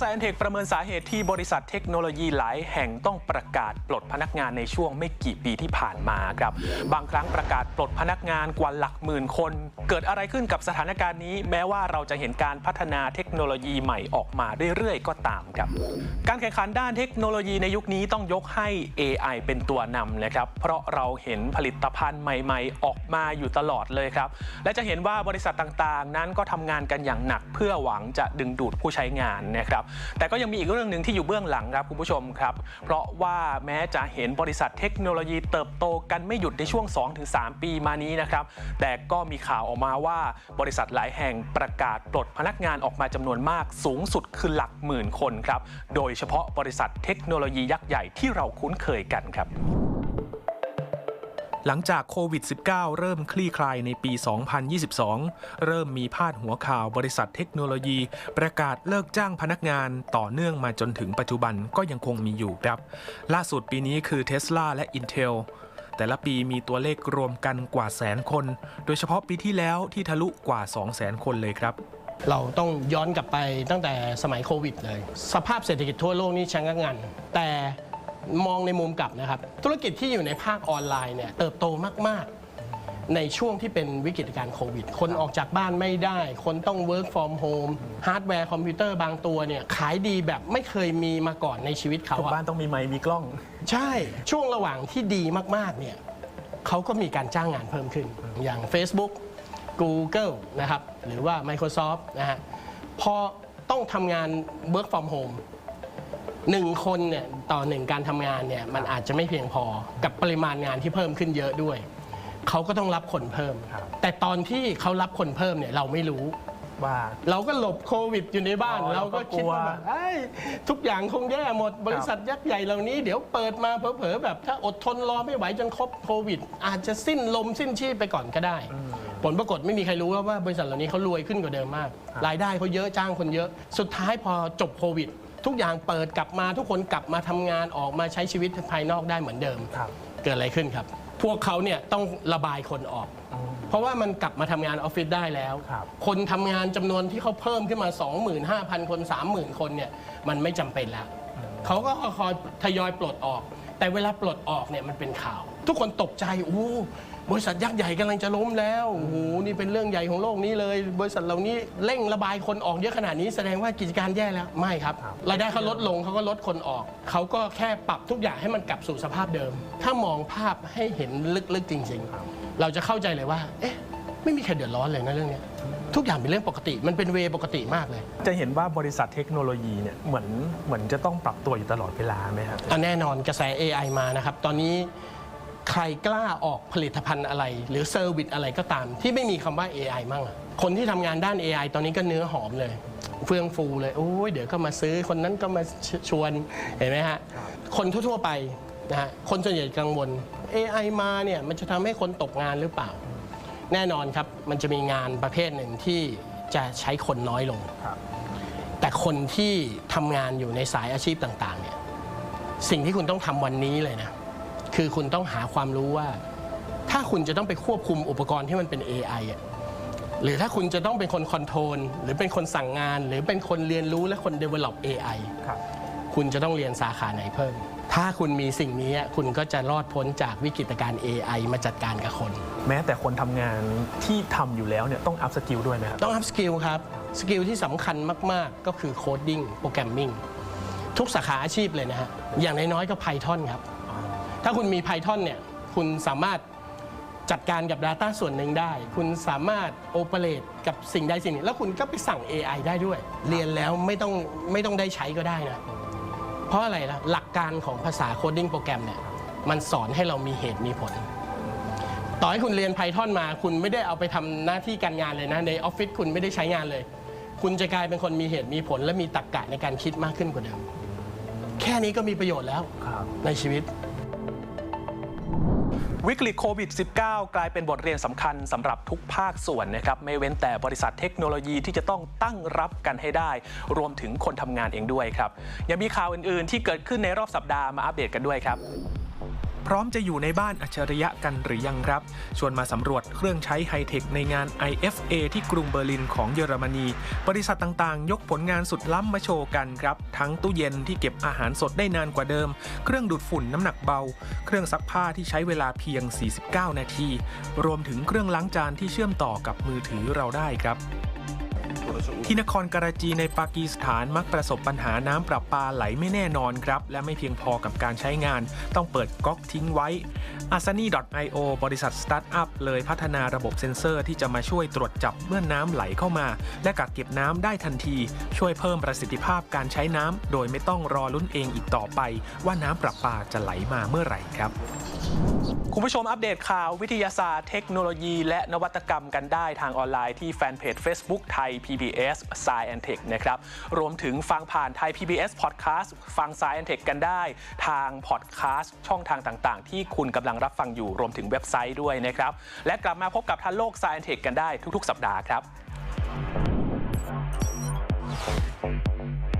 ไซแอนเทคประเมินสาเหตุที่บริษัทเทคโนโลยีหลายแห่งต้องประกาศปลดพนักงานในช่วงไม่กี่ปีที่ผ่านมาครับ บางครั้งประกาศปลดพนักงานกว่าหลักหมื่นคน เกิดอะไรขึ้นกับสถานการณ์นี้ แม้ว่าเราจะเห็นการพัฒนาเทคโนโลยีใหม่ออกมาเรื่อยๆ ก็ตามครับ การแข่งขันด้านเทคโนโลยีในยุคนี้ต้องยกให้ AI เป็นตัวนำนะครับ เพราะเราเห็นผลิตภัณฑ์ใหม่ ๆ ออกมาอยู่ตลอดเลยครับ และจะเห็นว่าบริษัทต่างๆ นั้นก็ทำงานกันอย่างหนักเพื่อหวังจะดึงดูดผู้ใช้งานนะครับแต่ก็ยังมีอีกเรื่องหนึ่งที่อยู่เบื้องหลังครับคุณผู้ชมครับ เพราะว่าแม้จะเห็นบริษัทเทคโนโลยีเติบโตกันไม่หยุดในช่วง 2-3 ปีมานี้นะครับ แต่ก็มีข่าวออกมาว่าบริษัทหลายแห่งประกาศปลดพนักงานออกมาจำนวนมากสูงสุดคือหลักหมื่นคนครับ โดยเฉพาะบริษัทเทคโนโลยียักษ์ใหญ่ที่เราคุ้นเคยกันครับ หลังจากโควิด -19 เริ่มคลี่คลายในปี 2022 เริ่มมีพาดหัวข่าวบริษัทเทคโนโลยี ประกาศเลิกจ้างพนักงานต่อเนื่องมาจนถึงปัจจุบันก็ยังคงมีอยู่ครับ ล่าสุดปีนี้คือ Tesla และ Intel แต่ละปีมีตัวเลขรวมกันกว่าแสนคน โดยเฉพาะปีที่แล้วที่ทะลุกว่า 200,000คนเลยครับเราต้องย้อนกลับไปตั้งแต่สมัยโควิดเลย สภาพเศรษฐกิจทั่วโลกนี่ชะงักงัน แต่ มองในมุมกลับนะครับ ธุรกิจที่อยู่ในภาคออนไลน์เนี่ยเติบโตมาก ๆ ในช่วงที่เป็นวิกฤตการณ์โควิด คนออกจากบ้านไม่ได้ คนต้อง work from home ฮาร์ดแวร์คอมพิวเตอร์บางตัวเนี่ยขายดีแบบไม่เคยมีมาก่อนในชีวิตเขาทุกอะ บ้านต้องมีไมค์มีกล้อง ใช่ช่วงระหว่างที่ดีมาก ๆ เนี่ยเขาก็มีการจ้างงานเพิ่มขึ้น อย่าง Facebook Google นะครับ หรือว่า Microsoft นะฮะพอต้องทำงาน work from home หนึ่งคนเนี่ยต่อหนึ่งการทำงานเนี่ยมันอาจจะไม่เพียงพอกับปริมาณงานที่เพิ่มขึ้นเยอะด้วย เขาก็ต้องรับคนเพิ่ม ครับ แต่ตอนที่เขารับคนเพิ่มเนี่ยเราไม่รู้ ว่า เราก็หลบโควิดอยู่ในบ้าน อ๋อเราก็คิดว่าเราก็กลัวแบบเอ้ยทุกอย่างคงแย่หมด บริษัทยักษ์ใหญ่เหล่านี้เดี๋ยวเปิดมาเผลอๆแบบถ้าอดทนรอไม่ไหวจนครบโควิด อาจจะสิ้นลมสิ้นชีพไปก่อนก็ได้ผลปรากฏไม่มีใครรู้ว่าว่าบริษัทเหล่านี้เขารวยขึ้นกว่าเดิมมากรายได้เขาเยอะจ้างคนเยอะ สุดท้ายพอจบโควิด ทุกอย่างเปิดกลับมาทุกคนกลับมาทำงานออกมาใช้ชีวิตภายนอกได้เหมือนเดิม ครับ เกิดอะไรขึ้นครับ พวกเขาเนี่ยต้องระบายคนออก เพราะว่ามันกลับมาทำงานออฟฟิศได้แล้ว ครับคนทำงานจำนวนที่เขาเพิ่มขึ้นมา 25,000 คน 30,000 คนเนี่ยมันไม่จำเป็นแล้ว เขาก็คอยทยอยปลดออก แต่เวลาปลดออกเนี่ยมันเป็นข่าว ทุกคนตกใจอู้ บริษัทยักษ์ใหญ่กำลังจะล้มแล้วโอ้โหนี่เป็นเรื่องใหญ่ของโลกนี้เลย บริษัทเหล่านี้เร่งระบายคนออกเยอะขนาดนี้แสดงว่ากิจการแย่แล้วไม่ครับครับรายได้เขาลดลงเขาก็ลดคนออกเขาก็แค่ปรับทุกอย่างให้มันกลับสู่สภาพเดิม ถ้ามองภาพให้เห็นลึกๆจริง ๆ เราจะเข้าใจเลยว่า เอ๊ะไม่มีใครเดือดร้อนเลยนะเรื่องเนี้ยทุกอย่างเป็นเรื่องปกติ มันเป็นเวย์ปกติมากเลย จะเห็นว่าบริษัทเทคโนโลยีเนี่ยเหมือนเหมือนจะต้องปรับตัวอยู่ตลอดเวลาไหมครับอันแน่นอนกระแส AI มานะครับ ตอนนี้ ใครกล้าออกผลิตภัณฑ์อะไร หรือเซอร์วิสอะไรก็ตาม ที่ไม่มีคำว่า AI มั่งอะคนที่ทำงานด้าน AI ตอนนี้ก็เนื้อหอมเลย เฟื่องฟูเลยโอ้ยเดี๋ยวก็มาซื้อคนนั้นก็มาชวนเห็นไหมฮะคนทั่วๆไปนะฮะคนส่วนใหญ่กังวล AI มาเนี่ยมันจะทำให้คนตกงานหรือเปล่า แน่นอนครับมันจะมีงานประเภทหนึ่งที่จะใช้คนน้อยลงครับแต่คนที่ทำงานอยู่ในสายอาชีพต่างๆเนี่ยสิ่งที่คุณต้องทำวันนี้เลยนะ คือคุณต้องหาความรู้ว่า ถ้าคุณจะต้องไปควบคุมอุปกรณ์ที่มันเป็น AI อะหรือถ้าคุณจะต้องเป็นคนคอนโทรลหรือเป็นคนสั่งงาน หรือเป็นคนเรียนรู้และคน develop AI ครับ คุณจะต้องเรียนสาขาไหนเพิ่ม ถ้าคุณมีสิ่งนี้อะคุณก็จะรอดพ้นจากวิกฤตการณ์ AI มาจัดการกับคน แม้แต่คนทำงานที่ทำอยู่แล้วเนี่ยต้องอัพสกิลด้วยไหมครับ ต้องอัพสกิลครับ สกิลที่สำคัญมาก ๆ ก็คือโคดดิ้งโปรแกรมมิ่งทุกสาขาอาชีพเลยนะฮะ อย่างน้อยๆก็ Python ครับ ถ้าคุณมี Python เนี่ยคุณสามารถจัดการกับ Data ส่วนหนึ่งได้ คุณสามารถโอเปเรตกับสิ่งใดสิ่งหนึ่ง แล้วคุณก็ไปสั่ง AI ได้ด้วย เรียนแล้วไม่ต้องไม่ต้องได้ใช้ก็ได้นะ เพราะอะไรล่ะ หลักการของภาษาโคดดิ้งโปรแกรมเนี่ยมันสอนให้เรามีเหตุมีผล ต่อให้คุณเรียน Python มา คุณไม่ได้เอาไปทำหน้าที่การงานเลยนะ ในออฟฟิศคุณไม่ได้ใช้งานเลย คุณจะกลายเป็นคนมีเหตุมีผล และมีตรรกะในการคิดมากขึ้นกว่าเดิม แค่นี้ก็มีประโยชน์แล้วครับในชีวิต วิกฤตโควิด -19 กลายเป็นบทเรียนสำคัญสำหรับทุกภาคส่วนนะครับ ไม่เว้นแต่บริษัทเทคโนโลยีที่จะต้องตั้งรับกันให้ได้ รวมถึงคนทำงานเองด้วยครับ ยังมีข่าวอื่น ๆ ที่เกิดขึ้นในรอบสัปดาห์มาอัปเดตกันด้วยครับ ร้อมจะอยู่ในบ้านอัจฉริยะกันหรือยังครับ ชวนมาสำรวจเครื่องใช้ไฮเทคในงาน IFA ที่กรุงเบอร์ลินของเยอรมนี บริษัทต่างๆ ยกผลงานสุดล้ำมาโชว์กันครับ ทั้งตู้เย็นที่เก็บอาหารสดได้นานกว่าเดิม เครื่องดูดฝุ่นน้ำหนักเบา เครื่องซักผ้าที่ใช้เวลาเพียง 49 นาที รวมถึงเครื่องล้างจานที่เชื่อมต่อกับมือถือเราได้ครับ ที่นครการาจีในปากีสถานมักประสบปัญหาน้ำประปาไหลไม่แน่นอนครับ และไม่เพียงพอกับการใช้งาน ต้องเปิดก๊อกทิ้งไว้ a s a n i i o บริษัทสตาร์ทอัพเลยพัฒนาระบบเซ็นเซอร์ที่จะมาช่วยตรวจจับเมื่อน้ำไหลเข้ามา และกักเก็บน้ำได้ทันที ช่วยเพิ่มประสิทธิภาพการใช้น้ำโดยไม่ต้องรอลุ้นเองอีกต่อไป ว่าน้ำประปาจะไหลมาเมื่อไหร่ครับ คุณผู้ชมอัปเดตข่าววิทยาศาสตร์เทคโนโลยี และนวัตกรรมกันได้ทางออนไลน์ที่แฟนเพจ Facebook ไทย PBS Science and Tech นะครับ รวมถึงฟังผ่านไทย PBS Podcast ฟัง Science and Tech กันได้ ทาง Podcast ช่องทางต่างๆ ที่คุณกำลังรับฟังอยู่รวมถึงเว็บไซต์ด้วยนะครับ และกลับมาพบกับทันโลก Science and Tech กันได้ทุกๆ สัปดาห์ครับ